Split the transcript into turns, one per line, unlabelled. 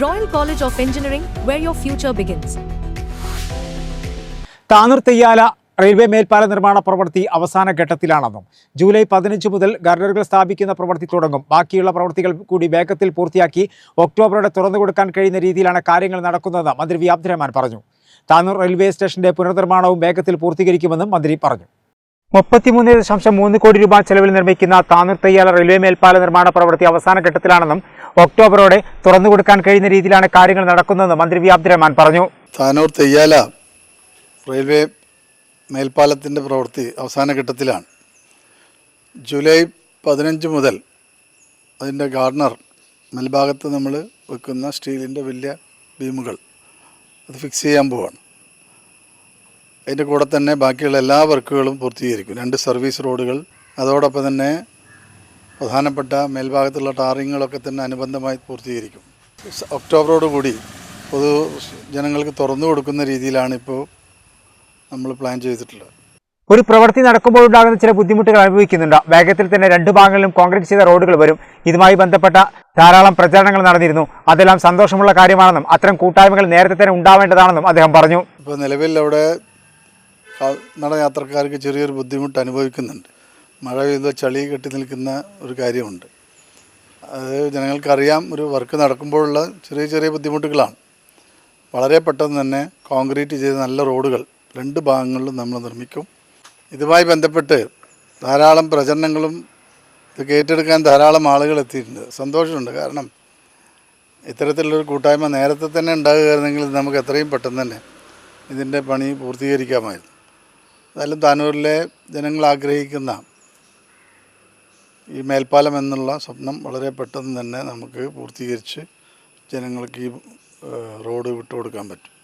Royal College of Engineering, where your future begins.
Tanur Theyyala railway മേൽപ്പാല നിർമ്മാണ പ്രവൃത്തി അവസാന ഘട്ടത്തിലാണെന്നും July പതിനഞ്ച് മുതൽ ഗർഡറുകൾ സ്ഥാപിക്കുന്ന പ്രവൃത്തി തുടങ്ങും. ബാക്കിയുള്ള പ്രവൃത്തികൾ കൂടി വേഗത്തിൽ പൂർത്തിയാക്കി ഒക്ടോബറോടെ തുറന്നു കൊടുക്കാൻ കഴിയുന്ന രീതിയിലാണ് കാര്യങ്ങൾ നടക്കുന്നതെന്ന് മന്ത്രി വി അബ്ദുറഹ്മാൻ പറഞ്ഞു. താനൂർ റെയിൽവേ സ്റ്റേഷന്റെ പുനർനിർമ്മാണവും വേഗത്തിൽ പൂർത്തീകരിക്കുമെന്നും മന്ത്രി പറഞ്ഞു. മുപ്പത്തിമൂന്ന് ദശാംശം മൂന്ന് കോടി രൂപ ചെലവിൽ നിർമ്മിക്കുന്ന താനൂർ തയ്യാല റെയിൽവേ മേൽപ്പാല നിർമ്മാണ പ്രവൃത്തി അവസാന ഘട്ടത്തിലാണെന്നും ഒക്ടോബറോടെ തുറന്നു കൊടുക്കാൻ കഴിയുന്ന രീതിയിലാണ് കാര്യങ്ങൾ നടക്കുന്നതെന്ന് മന്ത്രി വി അബ്ദുറഹ്മാൻ പറഞ്ഞു.
താനൂർ തെയ്യാല റെയിൽവേ മേൽപ്പാലത്തിന്റെ പ്രവൃത്തി അവസാന ഘട്ടത്തിലാണ്. ജൂലൈ പതിനഞ്ച് മുതൽ അതിന്റെ ഗാർഡനർ മേൽഭാഗത്ത് നമ്മൾ വെക്കുന്ന സ്റ്റീലിന്റെ വലിയ ബീമുകൾ അത് ഫിക്സ് ചെയ്യാൻ പോവാണ്. അതിന്റെ കൂടെ തന്നെ ബാക്കിയുള്ള എല്ലാ വർക്കുകളും പൂർത്തീകരിക്കും. രണ്ട് സർവീസ് റോഡുകൾ അതോടൊപ്പം തന്നെ പ്രധാനപ്പെട്ട മേൽഭാഗത്തുള്ള ടാറിങ്ങുകളൊക്കെ തന്നെ അനുബന്ധമായി പൂർത്തീകരിക്കും. ഒക്ടോബറോടുകൂടി ഒക്ടോബറോട് കൂടി പൊതു ജനങ്ങൾക്ക് തുറന്നു കൊടുക്കുന്ന രീതിയിലാണ് ഇപ്പോൾ നമ്മൾ പ്ലാൻ ചെയ്തിട്ടുള്ളത്.
ഒരു പ്രവൃത്തി നടക്കുമ്പോൾ ഉണ്ടാകുന്ന ചില ബുദ്ധിമുട്ടുകൾ അനുഭവിക്കുന്നുണ്ട്. വേഗത്തിൽ തന്നെ രണ്ട് ഭാഗങ്ങളിലും കോൺക്രീറ്റ് ചെയ്ത റോഡുകൾ വരും. ഇതുമായി ബന്ധപ്പെട്ട ധാരാളം പ്രചാരണങ്ങൾ നടന്നിരുന്നു. അതെല്ലാം സന്തോഷമുള്ള കാര്യമാണെന്നും അത്തരം കൂട്ടായ്മകൾ നേരത്തെ തന്നെ ഉണ്ടാവേണ്ടതാണെന്നും അദ്ദേഹം പറഞ്ഞു.
ഇപ്പോൾ നിലവിൽ അവിടെ നടയാത്രക്കാർക്ക് ചെറിയൊരു ബുദ്ധിമുട്ട് അനുഭവിക്കുന്നുണ്ട്. മഴ പെയ്ത ചളി കെട്ടി നിൽക്കുന്ന ഒരു കാര്യമുണ്ട്. അത് ജനങ്ങൾക്കറിയാം ഒരു വർക്ക് നടക്കുമ്പോഴുള്ള ചെറിയ ചെറിയ ബുദ്ധിമുട്ടുകളാണ്. വളരെ പെട്ടെന്ന് തന്നെ കോൺക്രീറ്റ് ചെയ്ത നല്ല റോഡുകൾ രണ്ട് ഭാഗങ്ങളിലും നമ്മൾ നിർമ്മിക്കും. ഇതുമായി ബന്ധപ്പെട്ട് ധാരാളം പ്രചരണങ്ങളും ഇത് ഏറ്റെടുക്കാൻ ധാരാളം ആളുകൾ എത്തിയിട്ടുണ്ട്. സന്തോഷമുണ്ട്. കാരണം ഇത്തരത്തിലുള്ളൊരു കൂട്ടായ്മ നേരത്തെ തന്നെ ഉണ്ടാകുകയായിരുന്നെങ്കിൽ നമുക്ക് എത്രയും പെട്ടെന്ന് തന്നെ ഇതിന്റെ പണി പൂർത്തീകരിക്കാമായിരുന്നു. എന്തായാലും താനൂരിലെ ജനങ്ങൾ ആഗ്രഹിക്കുന്ന ഈ മേൽപ്പാലം എന്നുള്ള സ്വപ്നം വളരെ പെട്ടെന്ന് തന്നെ നമുക്ക് പൂർത്തീകരിച്ച് ജനങ്ങൾക്ക് ഈ റോഡ് വിട്ടുകൊടുക്കാൻ പറ്റും.